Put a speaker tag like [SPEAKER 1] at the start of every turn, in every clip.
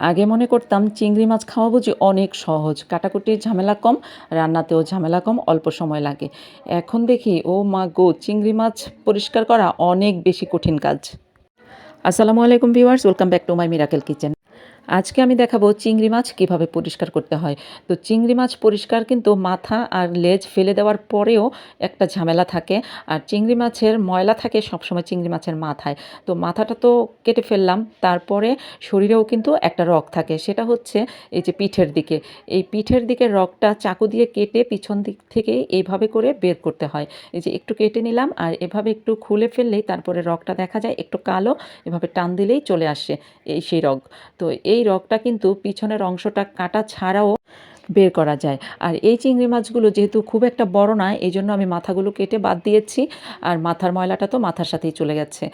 [SPEAKER 1] আগে মনে করতাম চিংড়ি মাছ খাওয়া বুঝি অনেক সহজ। কাটাকুটির ঝামেলা কম, রান্নাতেও ঝামেলা কম, অল্প সময় লাগে। এখন দেখি, ও মা গো, চিংড়ি মাছ পরিষ্কার করা অনেক বেশি কঠিন কাজ। আসসালামু আলাইকুম viewers, welcome back to my miracle kitchen. আজকে আমি দেখাবো চিংড়ি মাছ কীভাবে পরিষ্কার করতে হয়। তো চিংড়ি মাছ পরিষ্কার কিন্তু মাথা আর লেজ ফেলে দেওয়ার পরেও একটা ঝামেলা থাকে। আর চিংড়ি মাছের ময়লা থাকে সবসময় চিংড়ি মাছের মাথায়। তো মাথাটা তো কেটে ফেললাম, তারপরে শরীরেও কিন্তু একটা রগ থাকে। সেটা হচ্ছে এই যে পিঠের দিকে। এই পিঠের দিকে রগটা চাকু দিয়ে কেটে পিছন দিক থেকে এইভাবে করে বের করতে হয়। এই যে একটু কেটে নিলাম আর এভাবে একটু খুলে ফেললেই তারপরে রগটা দেখা যায় একটু কালো, এভাবে টান দিলেই চলে আসে এই সেই রগ। তো এই রগটা কিন্তু পিছনের অংশটা কাটা ছাড়াও বের করা যায়। আর এই চিংড়ি মাছগুলো যেহেতু খুব একটা বড় নয় এই জন্য আমি মাথাগুলো কেটে বাদ দিয়েছি। আর মাথার ময়লাটা তো মাথার সাথেই চলে গেছে।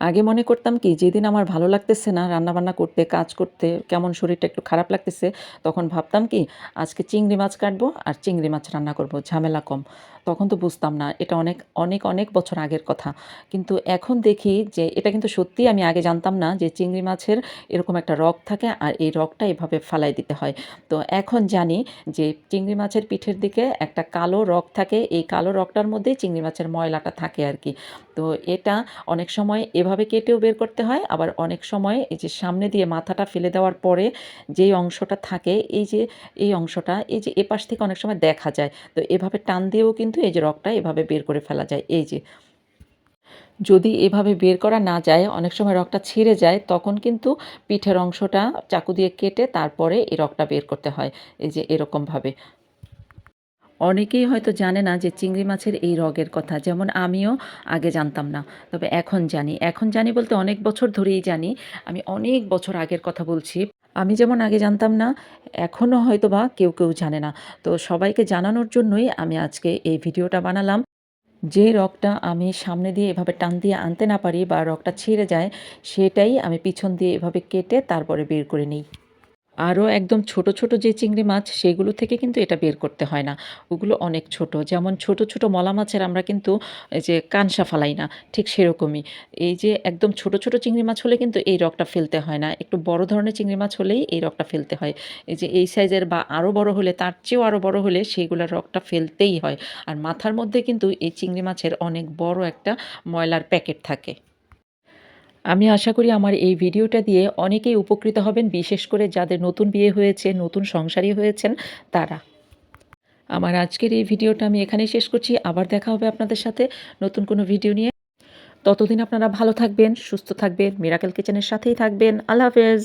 [SPEAKER 1] আগে মনে করতাম কি, যেদিন আমার ভালো লাগতেছে না, রান্নাবান্না করতে, কাজ করতে, কেমন শরীরটা একটু খারাপ লাগতেছে, তখন ভাবতাম কি, আজকে চিংড়ি মাছ কাটবো আর চিংড়ি মাছ রান্না করব, ঝামেলা কম। তখন তো বুঝতাম না, এটা অনেক অনেক অনেক বছর আগের কথা। কিন্তু এখন দেখি যে, এটা কিন্তু সত্যিই আমি আগে জানতাম না যে, চিংড়ি মাছের এরকম একটা রগ থাকে আর এই রগটা এভাবে ফালাই দিতে হয়। তো এখন জানি যে, চিংড়ি মাছের পিঠের দিকে একটা কালো রগ থাকে, এই কালো রগটার মধ্যেই চিংড়ি মাছের ময়লাটা থাকে আর কি। তো এটা অনেক সময় এভাবে কেটেও বের করতে হয়। আবার অনেক সময় এই যে সামনে দিয়ে মাথাটা ফেলে দেওয়ার পরে যেই অংশটা থাকে, এই যে, এই অংশটা, এই যে এপাশ থেকে অনেক সময় দেখা যায়। তো এভাবে টান দিয়েও কিন্তু এই যে রগটা এভাবে বের করে ফেলা যায়। এই যে, যদি এভাবে বের করা না যায়, অনেক সময় রগটা ছিঁড়ে যায়, তখন কিন্তু পিঠের অংশটা চাকু দিয়ে কেটে তারপরে এই রগটা বের করতে হয়। এই যে এরকমভাবে। অনেকেই হয়তো জানে না যে চিংড়ি মাছের এই রগের কথা, যেমন আমিও আগে জানতাম না। তবে এখন জানি। এখন জানি বলতে অনেক বছর ধরেই জানি। আমি অনেক বছর আগের কথা বলছি। আমি যেমন আগে জানতাম না, এখনও হয়তো বা কেউ কেউ জানে না। তো সবাইকে জানানোর জন্যই আমি আজকে এই ভিডিওটা বানালাম। যে রগটা আমি সামনে দিয়ে এভাবে টান দিয়ে আনতে না পারি বা রগটা ছিঁড়ে যায়, সেটাই আমি পিছন দিয়ে এভাবে কেটে তারপরে বের করে নিই। আরও একদম ছোট ছোট যে চিংড়ি মাছ, সেগুলো থেকে কিন্তু এটা বের করতে হয় না। ওগুলো অনেক ছোট। যেমন ছোট ছোট মলা মাছের আমরা কিন্তু এই যে কানসা ফালাই না, ঠিক সেরকমই। এই যে একদম ছোট ছোট চিংড়ি মাছ হলে কিন্তু এই রগটা ফেলতে হয় না। একটু বড় ধরনের চিংড়ি মাছ হলেই এই রগটা ফেলতে হয়। এই যে এই সাইজের বা আরও বড় হলে, তার চেয়েও আরও বড় হলে সেইগুলোর রগটা ফেলতেই হয়। আর মাথার মধ্যে কিন্তু এই চিংড়ি মাছের অনেক বড় একটা ময়লার প্যাকেট থাকে। আমি আশা করি আমার এই ভিডিওটা দিয়ে অনেকেই উপকৃত হবেন, বিশেষ করে যাদের নতুন বিয়ে হয়েছে, নতুন সংসারী হয়েছেন তারা। আমার আজকের এই ভিডিওটা আমি এখানেই শেষ করছি। আবার দেখা হবে আপনাদের সাথে নতুন কোনো ভিডিও নিয়ে। ততদিন আপনারা ভালো থাকবেন, সুস্থ থাকবেন মিরাকেল কিচেনের সাথেই থাকবেন। আল্লাহ হাফেজ।